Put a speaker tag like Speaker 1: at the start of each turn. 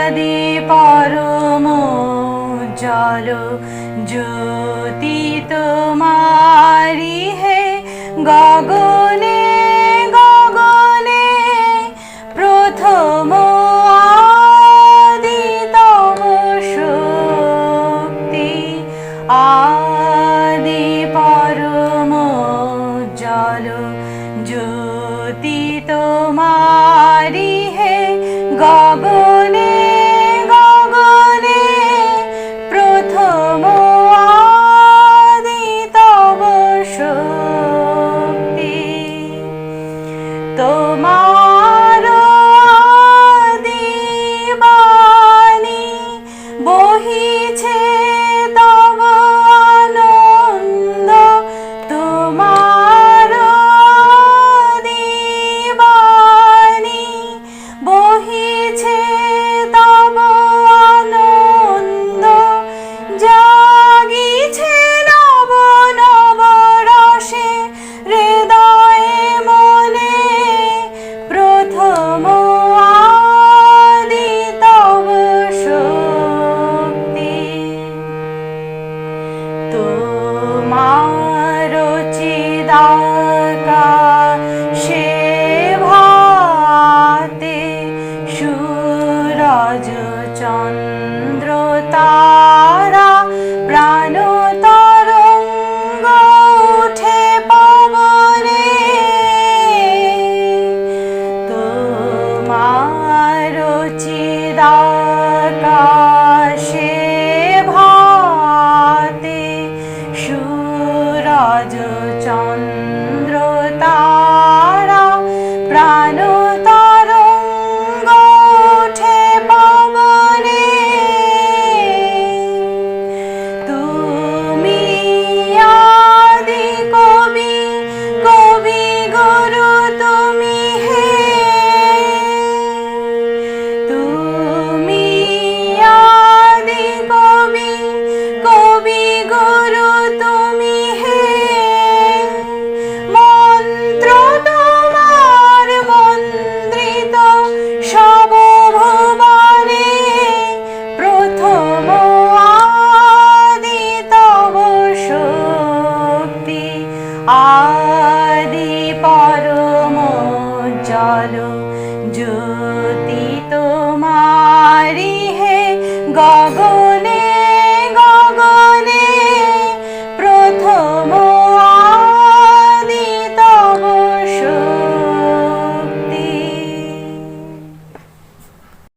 Speaker 1: আদি পরম জল জ্যোতি তোমারি হে গগনে দাতা সে ভাতে সু Amen. আদি পরম জল জ্যোতি